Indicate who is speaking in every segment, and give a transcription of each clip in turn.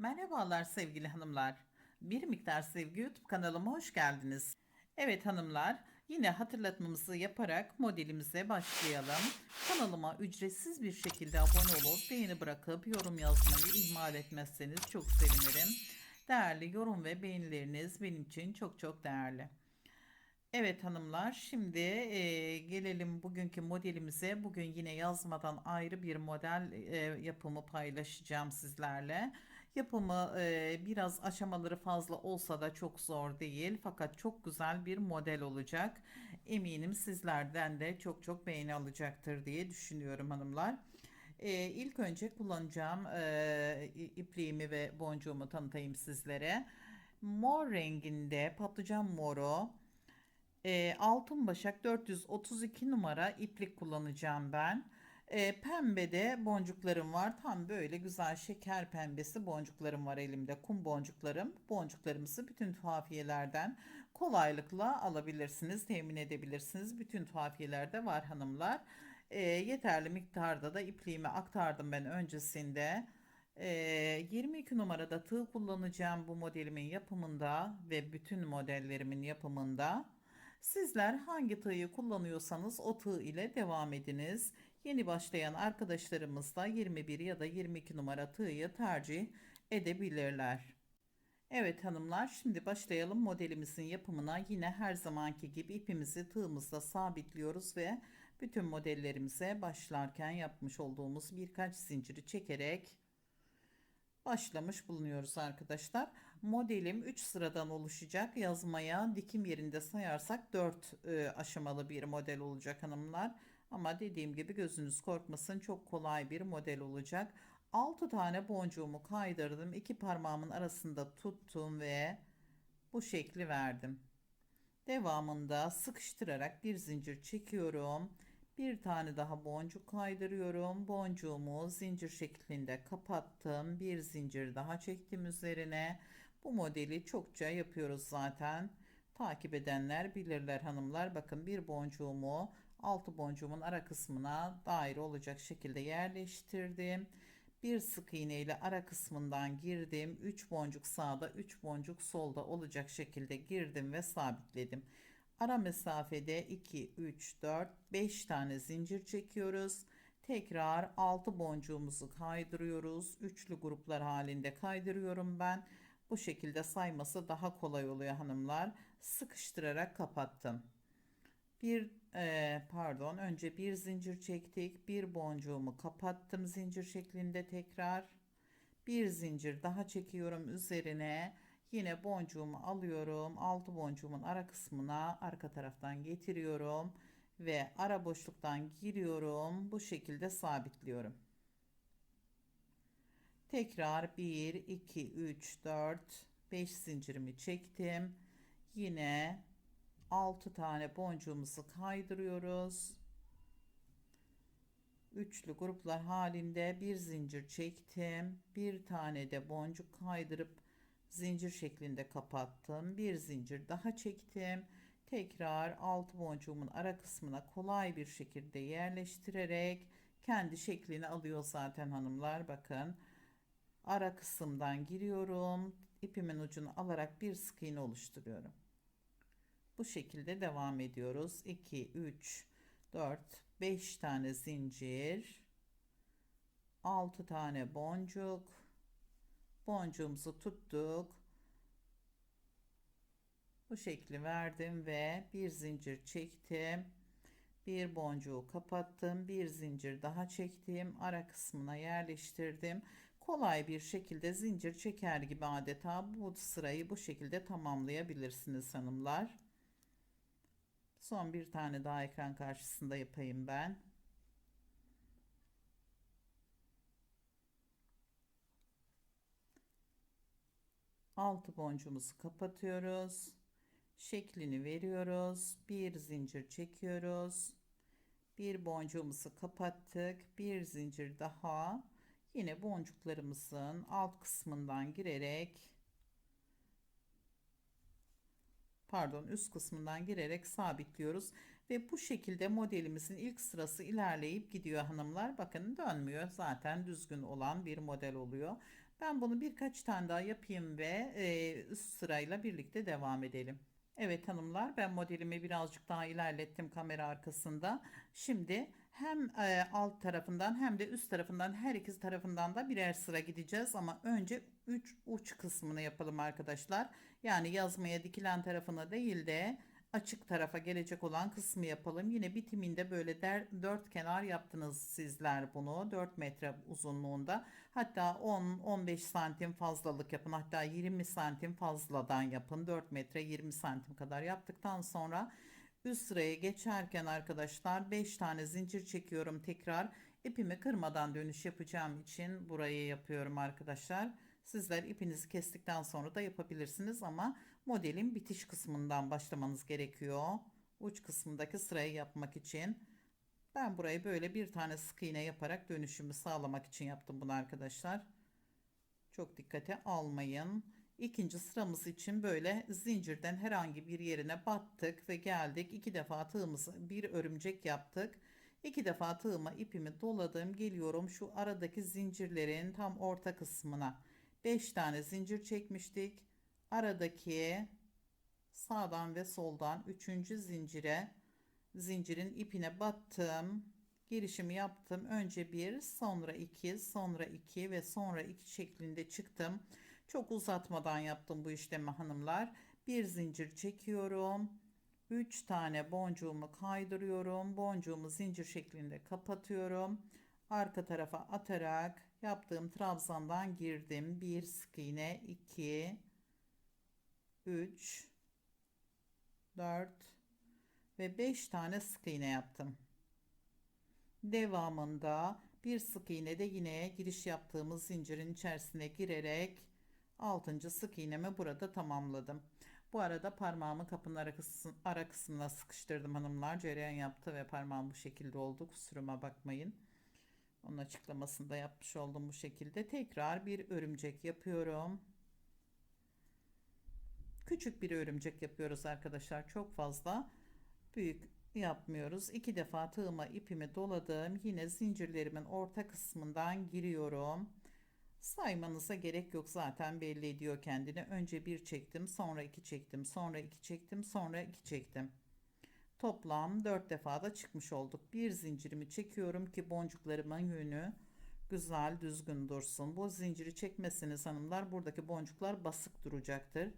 Speaker 1: Merhabalar sevgili hanımlar. Bir miktar sevgi YouTube kanalıma hoş geldiniz. Evet hanımlar, yine hatırlatmamızı yaparak modelimize başlayalım. Kanalıma ücretsiz bir şekilde abone olup beğeni bırakıp yorum yazmayı ihmal etmezseniz çok sevinirim. Değerli yorum ve beğenileriniz benim için çok çok değerli. Evet hanımlar, şimdi e, gelelim bugünkü modelimize. Bugün yine yazmadan ayrı bir model e, yapımı paylaşacağım sizlerle. Yapımı e, biraz aşamaları fazla olsa da çok zor değil. Fakat çok güzel bir model olacak. Eminim sizlerden de çok çok beğeni alacaktır diye düşünüyorum hanımlar. E, ilk önce kullanacağım e, ipliğimi ve boncuğumu tanıtayım sizlere. Mor renginde patlıcan moru. E, altın başak 432 numara iplik kullanacağım ben. E, pembede boncuklarım var. Tam böyle güzel şeker pembesi boncuklarım var elimde. Kum boncuklarım. Boncuklarımızı bütün tuhafiyelerden kolaylıkla alabilirsiniz, temin edebilirsiniz. Bütün tuhafiyelerde var hanımlar. E, yeterli miktarda da ipliğimi aktardım ben öncesinde. E, 22 numarada tığ kullanacağım bu modelimin yapımında ve bütün modellerimin yapımında. Sizler hangi tığı kullanıyorsanız o tığ ile devam ediniz. Yeni başlayan arkadaşlarımız da 21 ya da 22 numara tığı tercih edebilirler. Evet hanımlar şimdi başlayalım modelimizin yapımına. Yine her zamanki gibi ipimizi tığımızda sabitliyoruz ve bütün modellerimize başlarken yapmış olduğumuz birkaç zinciri çekerek başlamış bulunuyoruz arkadaşlar. Modelim 3 sıradan oluşacak. Yazmaya dikim yerinde sayarsak 4 e, aşamalı bir model olacak hanımlar. Ama dediğim gibi gözünüz korkmasın çok kolay bir model olacak. 6 tane boncuğumu kaydırdım. 2 parmağımın arasında tuttum ve bu şekli verdim. Devamında sıkıştırarak bir zincir çekiyorum. Bir tane daha boncuk kaydırıyorum. Boncuğumu zincir şeklinde kapattım. Bir zincir daha çektim üzerine. Bu modeli çokça yapıyoruz zaten. Takip edenler bilirler hanımlar. Bakın bir boncuğumu altı boncuğumun ara kısmına daire olacak şekilde yerleştirdim. Bir sık iğne ile ara kısmından girdim. 3 boncuk sağda, 3 boncuk solda olacak şekilde girdim ve sabitledim. Ara mesafede 2, 3, 4, 5 tane zincir çekiyoruz. Tekrar 6 boncuğumuzu kaydırıyoruz. Üçlü gruplar halinde kaydırıyorum ben. Bu şekilde sayması daha kolay oluyor hanımlar. Sıkıştırarak kapattım. Bir e, pardon önce bir zincir çektik. Bir boncuğumu kapattım zincir şeklinde tekrar. Bir zincir daha çekiyorum üzerine. Yine boncuğumu alıyorum. Altı boncuğumun ara kısmına arka taraftan getiriyorum ve ara boşluktan giriyorum. Bu şekilde sabitliyorum. Tekrar 1 2 3 4 5 zincirimi çektim. Yine 6 tane boncuğumuzu kaydırıyoruz. Üçlü gruplar halinde bir zincir çektim. Bir tane de boncuk kaydırıp zincir şeklinde kapattım. Bir zincir daha çektim. Tekrar alt boncuğumun ara kısmına kolay bir şekilde yerleştirerek kendi şeklini alıyor zaten hanımlar. Bakın ara kısımdan giriyorum. ipimin ucunu alarak bir sık iğne oluşturuyorum. Bu şekilde devam ediyoruz. 2, 3, 4, 5 tane zincir. 6 tane boncuk boncuğumuzu tuttuk. Bu şekli verdim ve bir zincir çektim. Bir boncuğu kapattım. Bir zincir daha çektim. Ara kısmına yerleştirdim. Kolay bir şekilde zincir çeker gibi adeta bu sırayı bu şekilde tamamlayabilirsiniz hanımlar. Son bir tane daha ekran karşısında yapayım ben. Altı boncuğumuzu kapatıyoruz. Şeklini veriyoruz. Bir zincir çekiyoruz. Bir boncuğumuzu kapattık. Bir zincir daha. Yine boncuklarımızın alt kısmından girerek pardon üst kısmından girerek sabitliyoruz ve bu şekilde modelimizin ilk sırası ilerleyip gidiyor hanımlar bakın dönmüyor zaten düzgün olan bir model oluyor Ben bunu birkaç tane daha yapayım ve e, üst sırayla birlikte devam edelim. Evet hanımlar ben modelimi birazcık daha ilerlettim kamera arkasında. Şimdi hem e, alt tarafından hem de üst tarafından her iki tarafından da birer sıra gideceğiz ama önce 3 uç kısmını yapalım arkadaşlar. Yani yazmaya dikilen tarafına değil de açık tarafa gelecek olan kısmı yapalım. Yine bitiminde böyle der, dört kenar yaptınız sizler bunu 4 metre uzunluğunda. Hatta 10-15 santim fazlalık yapın. Hatta 20 santim fazladan yapın. 4 metre 20 santim kadar yaptıktan sonra üst sıraya geçerken arkadaşlar 5 tane zincir çekiyorum tekrar. ipimi kırmadan dönüş yapacağım için burayı yapıyorum arkadaşlar. Sizler ipinizi kestikten sonra da yapabilirsiniz ama modelin bitiş kısmından başlamanız gerekiyor. Uç kısmındaki sırayı yapmak için. Ben burayı böyle bir tane sık iğne yaparak dönüşümü sağlamak için yaptım bunu arkadaşlar. Çok dikkate almayın. İkinci sıramız için böyle zincirden herhangi bir yerine battık ve geldik. İki defa tığımızı bir örümcek yaptık. İki defa tığıma ipimi doladım. Geliyorum şu aradaki zincirlerin tam orta kısmına. 5 tane zincir çekmiştik. Aradaki sağdan ve soldan 3. zincire zincirin ipine battım. Girişimi yaptım. Önce bir, sonra iki, sonra iki ve sonra iki şeklinde çıktım. Çok uzatmadan yaptım bu işlemi hanımlar. Bir zincir çekiyorum. 3 tane boncuğumu kaydırıyorum. Boncuğumu zincir şeklinde kapatıyorum. Arka tarafa atarak yaptığım trabzandan girdim. 1 sık iğne, 2 3 4 ve 5 tane sık iğne yaptım. Devamında bir sık iğne de yine giriş yaptığımız zincirin içerisine girerek 6. sık iğnemi burada tamamladım. Bu arada parmağımı kapının ara, kısmı, ara kısmına sıkıştırdım hanımlar. Cereyan yaptı ve parmağım bu şekilde oldu. Kusuruma bakmayın. Onun açıklamasını da yapmış oldum bu şekilde. Tekrar bir örümcek yapıyorum. Küçük bir örümcek yapıyoruz arkadaşlar. Çok fazla büyük yapmıyoruz. İki defa tığıma ipimi doladım. Yine zincirlerimin orta kısmından giriyorum. Saymanıza gerek yok zaten belli ediyor kendini. Önce bir çektim, sonra iki çektim, sonra iki çektim, sonra iki çektim. Toplam 4 defa da çıkmış olduk. Bir zincirimi çekiyorum ki boncuklarımın yönü güzel düzgün dursun. Bu zinciri çekmesiniz hanımlar. Buradaki boncuklar basık duracaktır.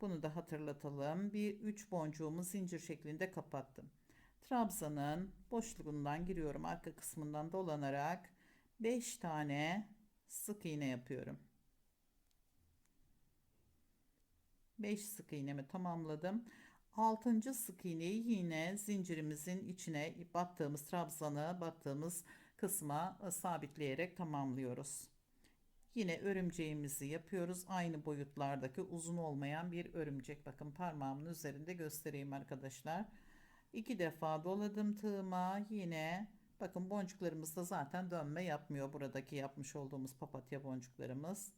Speaker 1: Bunu da hatırlatalım. Bir 3 boncuğumu zincir şeklinde kapattım. Trabzanın boşluğundan giriyorum. Arka kısmından dolanarak 5 tane sık iğne yapıyorum. 5 sık iğnemi tamamladım. 6. sık iğneyi yine zincirimizin içine battığımız trabzanı battığımız kısma sabitleyerek tamamlıyoruz. Yine örümceğimizi yapıyoruz. Aynı boyutlardaki uzun olmayan bir örümcek. Bakın parmağımın üzerinde göstereyim arkadaşlar. İki defa doladım tığıma. Yine bakın boncuklarımız da zaten dönme yapmıyor. Buradaki yapmış olduğumuz papatya boncuklarımız.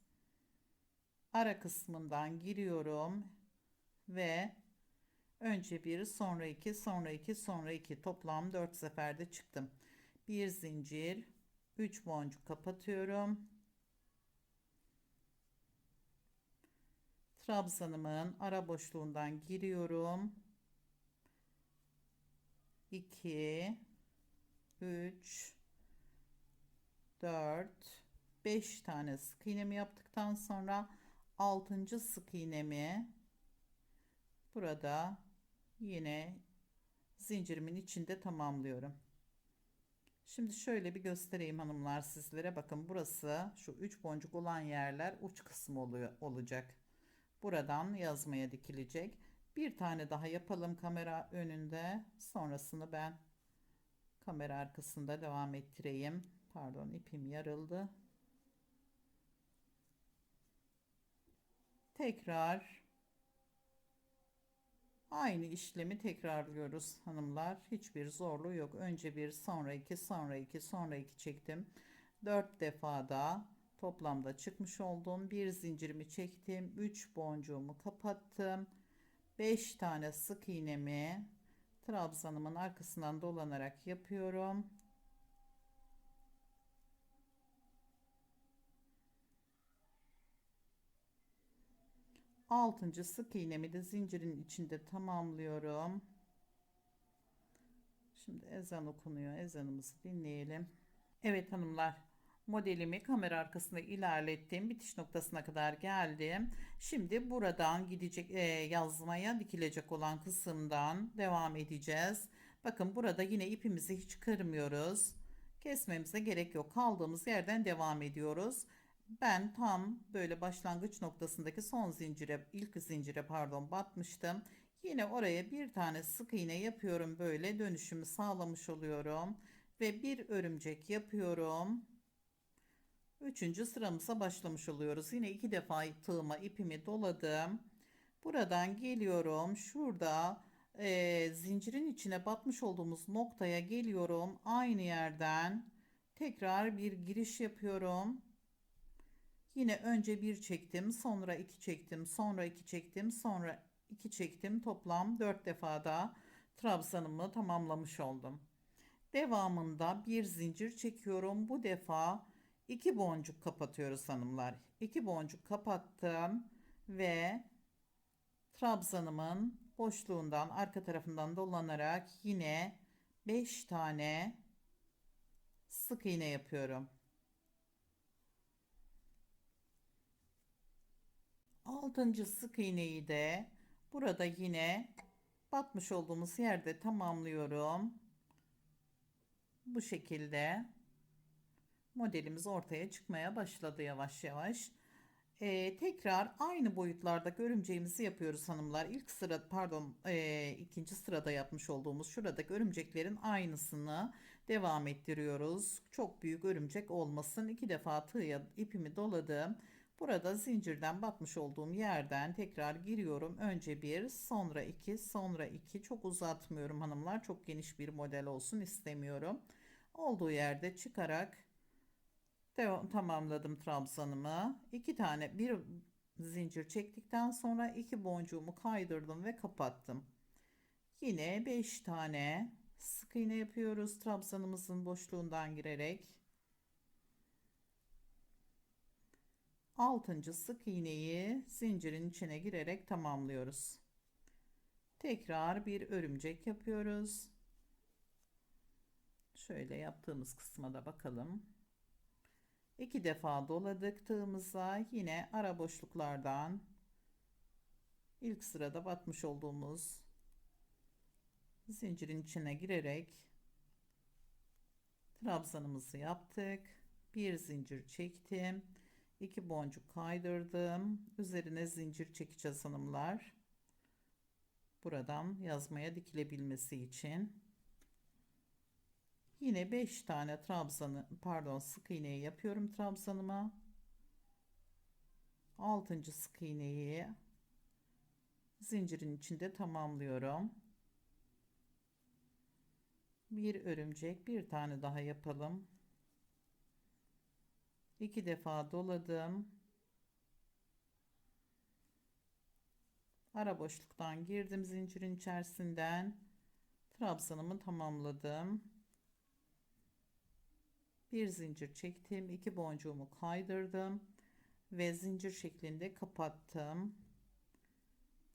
Speaker 1: Ara kısmından giriyorum ve önce bir sonra iki sonra iki sonra iki toplam dört seferde çıktım. Bir zincir 3 boncuk kapatıyorum. trabzanımın ara boşluğundan giriyorum. 2 3 4 5 tane sık iğnemi yaptıktan sonra 6. sık iğnemi burada yine zincirimin içinde tamamlıyorum. Şimdi şöyle bir göstereyim hanımlar sizlere. Bakın burası şu 3 boncuk olan yerler uç kısmı oluyor olacak. Buradan yazmaya dikilecek. Bir tane daha yapalım kamera önünde. Sonrasını ben kamera arkasında devam ettireyim. Pardon ipim yarıldı. Tekrar aynı işlemi tekrarlıyoruz hanımlar. Hiçbir zorluğu yok. Önce bir sonra iki sonra iki sonra iki çektim. Dört defa da Toplamda çıkmış oldum. Bir zincirimi çektim. 3 boncuğumu kapattım. 5 tane sık iğnemi trabzanımın arkasından dolanarak yapıyorum. Altıncı sık iğnemi de zincirin içinde tamamlıyorum. Şimdi ezan okunuyor. Ezanımızı dinleyelim. Evet hanımlar Modelimi kamera arkasında ilerlettim. Bitiş noktasına kadar geldim. Şimdi buradan gidecek e, yazmaya dikilecek olan kısımdan devam edeceğiz. Bakın burada yine ipimizi hiç kırmıyoruz. Kesmemize gerek yok. Kaldığımız yerden devam ediyoruz. Ben tam böyle başlangıç noktasındaki son zincire, ilk zincire pardon batmıştım. Yine oraya bir tane sık iğne yapıyorum böyle dönüşümü sağlamış oluyorum ve bir örümcek yapıyorum. Üçüncü sıramıza başlamış oluyoruz. Yine iki defa tığıma ipimi doladım. Buradan geliyorum. Şurada e, zincirin içine batmış olduğumuz noktaya geliyorum. Aynı yerden tekrar bir giriş yapıyorum. Yine önce bir çektim, sonra iki çektim, sonra iki çektim, sonra iki çektim. Toplam dört defada trabzanımı tamamlamış oldum. Devamında bir zincir çekiyorum. Bu defa iki boncuk kapatıyoruz hanımlar. İki boncuk kapattım ve trabzanımın boşluğundan arka tarafından dolanarak yine 5 tane sık iğne yapıyorum. Altıncı sık iğneyi de burada yine batmış olduğumuz yerde tamamlıyorum. Bu şekilde modelimiz ortaya çıkmaya başladı yavaş yavaş. Ee, tekrar aynı boyutlarda örümceğimizi yapıyoruz hanımlar. İlk sıra pardon e, ikinci sırada yapmış olduğumuz şuradaki örümceklerin aynısını devam ettiriyoruz. Çok büyük örümcek olmasın. İki defa tığya ipimi doladım. Burada zincirden batmış olduğum yerden tekrar giriyorum. Önce bir, sonra iki, sonra iki. Çok uzatmıyorum hanımlar. Çok geniş bir model olsun istemiyorum. Olduğu yerde çıkarak devam, tamamladım trabzanımı. İki tane bir zincir çektikten sonra iki boncuğumu kaydırdım ve kapattım. Yine beş tane sık iğne yapıyoruz trabzanımızın boşluğundan girerek. Altıncı sık iğneyi zincirin içine girerek tamamlıyoruz. Tekrar bir örümcek yapıyoruz. Şöyle yaptığımız kısma da bakalım. İki defa doladık tığımıza yine ara boşluklardan ilk sırada batmış olduğumuz zincirin içine girerek trabzanımızı yaptık. Bir zincir çektim 2 boncuk kaydırdım. Üzerine zincir çekeceğiz hanımlar. Buradan yazmaya dikilebilmesi için. Yine 5 tane trabzanı pardon sık iğneyi yapıyorum trabzanıma. 6. sık iğneyi zincirin içinde tamamlıyorum. Bir örümcek bir tane daha yapalım iki defa doladım. Ara boşluktan girdim zincirin içerisinden. Trabzanımı tamamladım. Bir zincir çektim. iki boncuğumu kaydırdım. Ve zincir şeklinde kapattım.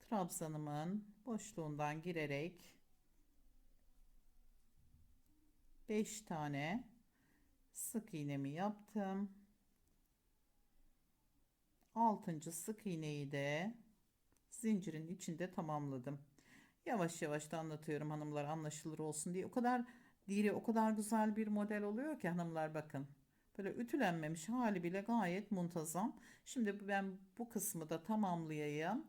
Speaker 1: Trabzanımın boşluğundan girerek 5 tane sık iğnemi yaptım. Altıncı sık iğneyi de zincirin içinde tamamladım. Yavaş yavaş da anlatıyorum hanımlar anlaşılır olsun diye. O kadar diri, o kadar güzel bir model oluyor ki hanımlar bakın. Böyle ütülenmemiş hali bile gayet muntazam. Şimdi ben bu kısmı da tamamlayayım.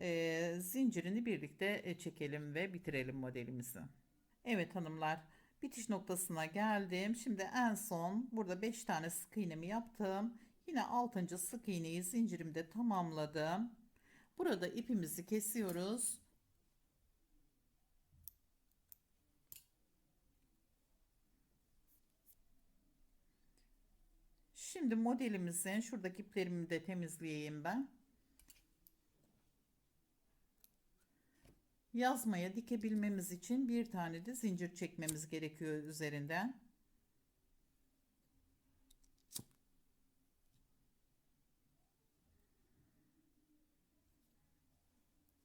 Speaker 1: Ee, zincirini birlikte e, çekelim ve bitirelim modelimizi. Evet hanımlar bitiş noktasına geldim. Şimdi en son burada 5 tane sık iğnemi yaptım. Yine 6. sık iğneyi zincirimde tamamladım. Burada ipimizi kesiyoruz. Şimdi modelimizin şuradaki iplerimi de temizleyeyim ben. Yazmaya dikebilmemiz için bir tane de zincir çekmemiz gerekiyor üzerinden.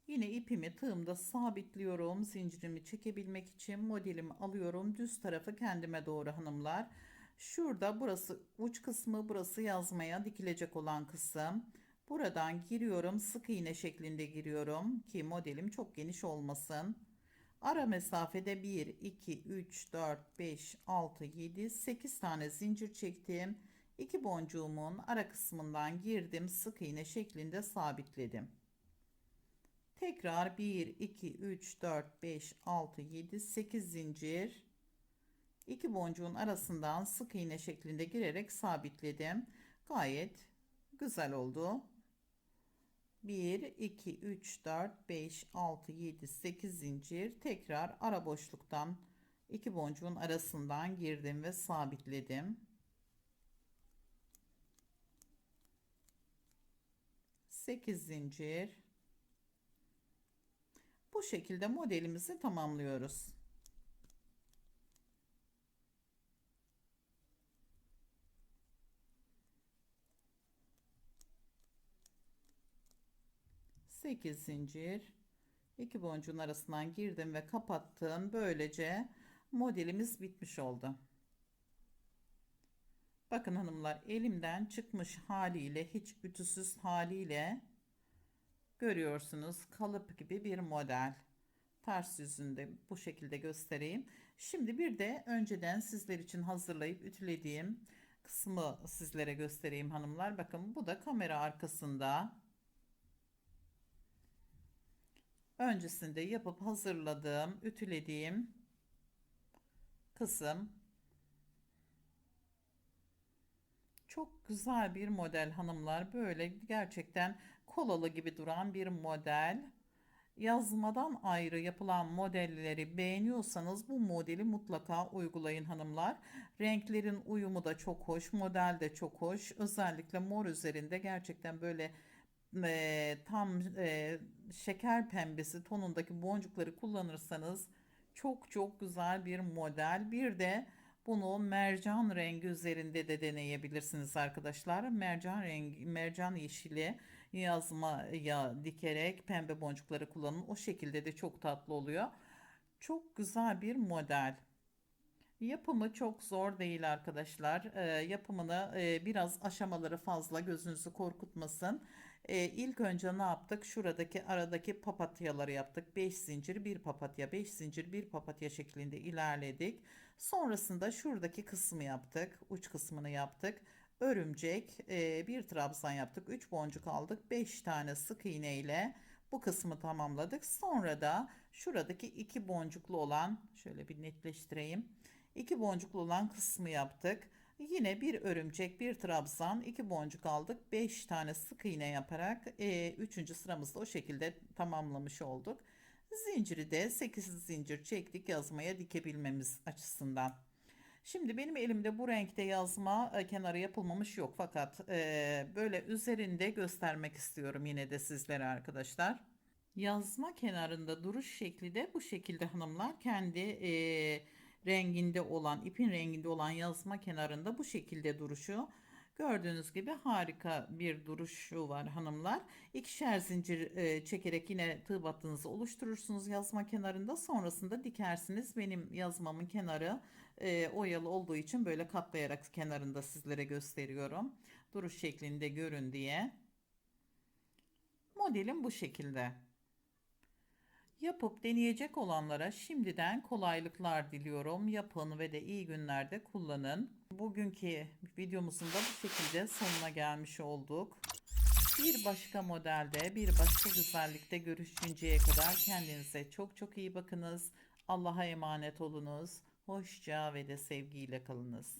Speaker 1: Yine ipimi tığımda sabitliyorum. Zincirimi çekebilmek için modelimi alıyorum. Düz tarafı kendime doğru hanımlar. Şurada burası uç kısmı, burası yazmaya dikilecek olan kısım. Buradan giriyorum. Sık iğne şeklinde giriyorum ki modelim çok geniş olmasın. Ara mesafede 1, 2, 3, 4, 5, 6, 7, 8 tane zincir çektim. İki boncuğumun ara kısmından girdim. Sık iğne şeklinde sabitledim. Tekrar 1, 2, 3, 4, 5, 6, 7, 8 zincir. İki boncuğun arasından sık iğne şeklinde girerek sabitledim. Gayet güzel oldu. 1, 2, 3, 4, 5, 6, 7, 8 zincir. Tekrar ara boşluktan iki boncuğun arasından girdim ve sabitledim. 8 zincir. Bu şekilde modelimizi tamamlıyoruz. Sekiz zincir. iki boncuğun arasından girdim ve kapattım. Böylece modelimiz bitmiş oldu. Bakın hanımlar elimden çıkmış haliyle hiç ütüsüz haliyle görüyorsunuz kalıp gibi bir model. Ters yüzünde bu şekilde göstereyim. Şimdi bir de önceden sizler için hazırlayıp ütülediğim kısmı sizlere göstereyim hanımlar. Bakın bu da kamera arkasında. Öncesinde yapıp hazırladığım, ütülediğim kısım Çok güzel bir model hanımlar. Böyle gerçekten kolalı gibi duran bir model. Yazmadan ayrı yapılan modelleri beğeniyorsanız bu modeli mutlaka uygulayın hanımlar. Renklerin uyumu da çok hoş, model de çok hoş. Özellikle mor üzerinde gerçekten böyle e, tam e, şeker pembesi tonundaki boncukları kullanırsanız çok çok güzel bir model. Bir de bunu mercan rengi üzerinde de deneyebilirsiniz arkadaşlar. Mercan rengi, mercan yeşili yazmaya dikerek pembe boncukları kullanın. O şekilde de çok tatlı oluyor. Çok güzel bir model. Yapımı çok zor değil arkadaşlar. E, yapımını e, biraz aşamaları fazla gözünüzü korkutmasın. E, ilk önce ne yaptık? Şuradaki aradaki papatyaları yaptık. 5 zincir bir papatya, 5 zincir bir papatya şeklinde ilerledik. Sonrasında şuradaki kısmı yaptık. Uç kısmını yaptık. Örümcek, e, bir trabzan yaptık. 3 boncuk aldık. 5 tane sık iğne ile bu kısmı tamamladık. Sonra da şuradaki iki boncuklu olan şöyle bir netleştireyim. İki boncuklu olan kısmı yaptık. Yine bir örümcek, bir trabzan, iki boncuk aldık. 5 tane sık iğne yaparak 3. E, üçüncü sıramızda o şekilde tamamlamış olduk. Zinciri de 8 zincir çektik yazmaya dikebilmemiz açısından. Şimdi benim elimde bu renkte yazma e, kenarı yapılmamış yok fakat e, böyle üzerinde göstermek istiyorum yine de sizlere arkadaşlar. Yazma kenarında duruş şekli de bu şekilde hanımlar kendi e, renginde olan ipin renginde olan yazma kenarında bu şekilde duruşu. Gördüğünüz gibi harika bir duruşu var hanımlar. İkişer zincir e, çekerek yine tığ battığınızı oluşturursunuz yazma kenarında. Sonrasında dikersiniz. Benim yazmamın kenarı e, oyalı olduğu için böyle katlayarak kenarında sizlere gösteriyorum. Duruş şeklinde görün diye. Modelim bu şekilde. Yapıp deneyecek olanlara şimdiden kolaylıklar diliyorum. Yapın ve de iyi günlerde kullanın. Bugünkü videomuzun da bu şekilde sonuna gelmiş olduk. Bir başka modelde, bir başka güzellikte görüşünceye kadar kendinize çok çok iyi bakınız. Allah'a emanet olunuz. Hoşça ve de sevgiyle kalınız.